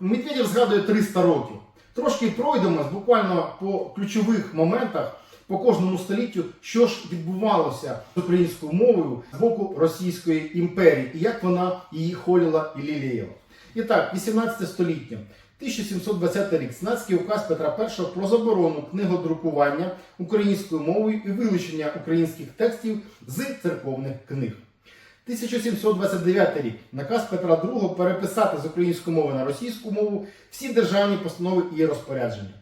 Медведєв згадує 300 років. Трошки пройдемось буквально по ключових моментах по кожному століттю, що ж відбувалося з українською мовою з боку Російської імперії і як вона її холіла і ліліяла. І так, 18 століття. 1720 рік Сенатський указ Петра І про заборону книгодрукування українською мовою і вилучення українських текстів з церковних книг. 1729 рік наказ Петра II переписати з української мови на російську мову всі державні постанови і розпорядження.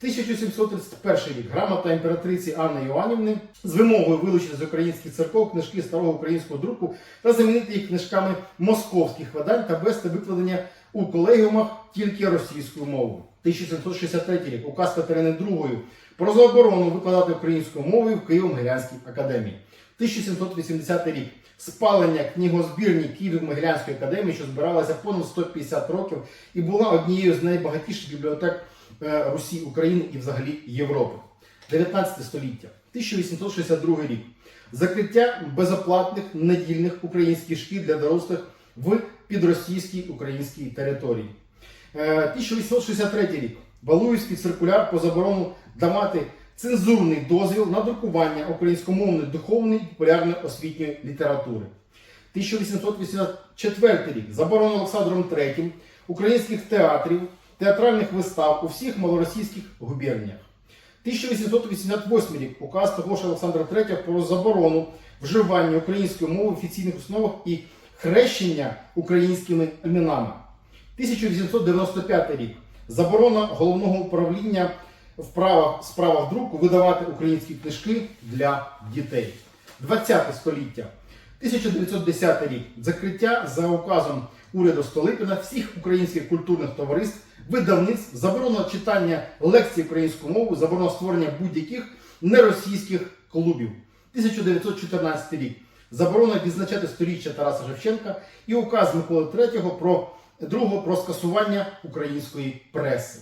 1731 рік грамота імператриці Анни Іоанівни з вимогою вилучити з українських церков книжки старого українського друку та замінити їх книжками московських видань та вести викладення у колегіумах тільки російською мовою. 1763 рік указ Катерини II про заборону викладати українською мовою в Києво-Могилянській академії. 1780 рік спалення книгозбірні Києво-Могилянської академії, що збиралася понад 150 років і була однією з найбагатіших бібліотек е, Русі, України і взагалі Європи. 19 століття, 1862 рік. Закриття безоплатних недільних українських шкіл для дорослих в підросійській українській території. Е, 1863 рік. Валуївський циркуляр по заборону давати цензурний дозвіл на друкування українськомовної духовної і популярної освітньої літератури. 1884 рік. Заборона Олександром III українських театрів, театральних вистав у всіх малоросійських губерніях. 1888 рік. Указ того ж Олександра III про заборону вживання української мови в офіційних основах і хрещення українськими іменами. 1895 рік. Заборона головного управління в правах, справах друку видавати українські книжки для дітей. 20 століття. 1910 рік. Закриття за указом уряду Столипіна всіх українських культурних товариств, видавництв, заборона читання лекцій українською мовою, заборона створення будь-яких неросійських клубів. 1914 рік. Заборона відзначати сторіччя Тараса Шевченка і указ Миколи III про другого про скасування української преси.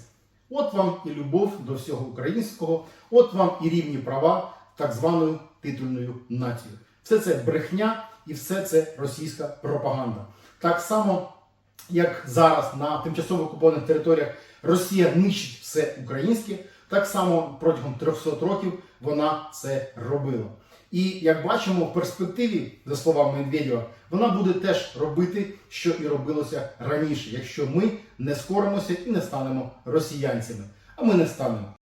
От вам і любов до всього українського, от вам і рівні права так званою титульною нацією. Все це брехня і все це російська пропаганда. Так само, як зараз на тимчасово окупованих територіях Росія нищить все українське, так само протягом 300 років вона це робила. І як бачимо, в перспективі, за словами Медведєва, вона буде теж робити, що і робилося раніше, якщо ми не скоримося і не станемо росіянцями. А ми не станемо.